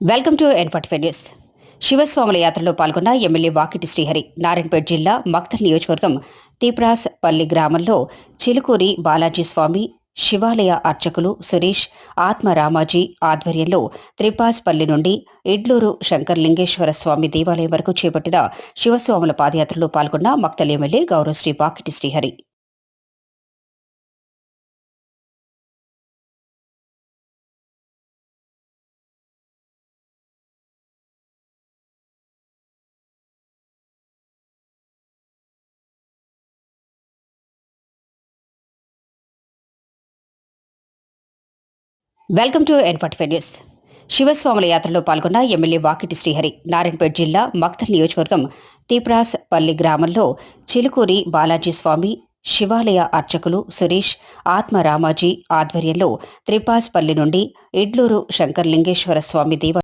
Welcome to ఎన్పట్ news. శివస్వాముల యాత్రలో పాల్గొన్న ఎమ్మెల్యే వాకిటి శ్రీహరి నారాయణపేట జిల్లా మక్తల్ నియోజకవర్గం తీప్రాస్ పల్లి గ్రామంలో చిలుకూరి బాలాజీ స్వామి శివాలయ అర్చకులు సురేష్ ఆత్మ రామాజీ ఆధ్వర్యంలో త్రిపాస్పల్లి నుండి ఇడ్లూరు శంకర్లింగేశ్వర స్వామి దేవాలయం వరకు చేపట్టిన శివస్వాముల పాదయాత్రలో పాల్గొన్న మక్తల్ ఎమ్మెల్యే గౌరవశ్రీ వాకిటి శ్రీహరి. వెల్కమ్ టు ఎన్పట్ న్యూస్. శివస్వాముల యాత్రలో పాల్గొన్న ఎమ్మెల్యే వాకిటి శ్రీహరి నారాయణపేట జిల్లా మక్తల్ నియోజకవర్గం తీప్రాస్ పల్లి గ్రామంలో చిలుకూరి బాలాజీ స్వామి శివాలయ అర్చకులు సురేష్ ఆత్మ రామాజీ ఆధ్వర్యంలో త్రిపాస్పల్లి నుండి ఇడ్లూరు శంకర్లింగేశ్వర స్వామి దేవ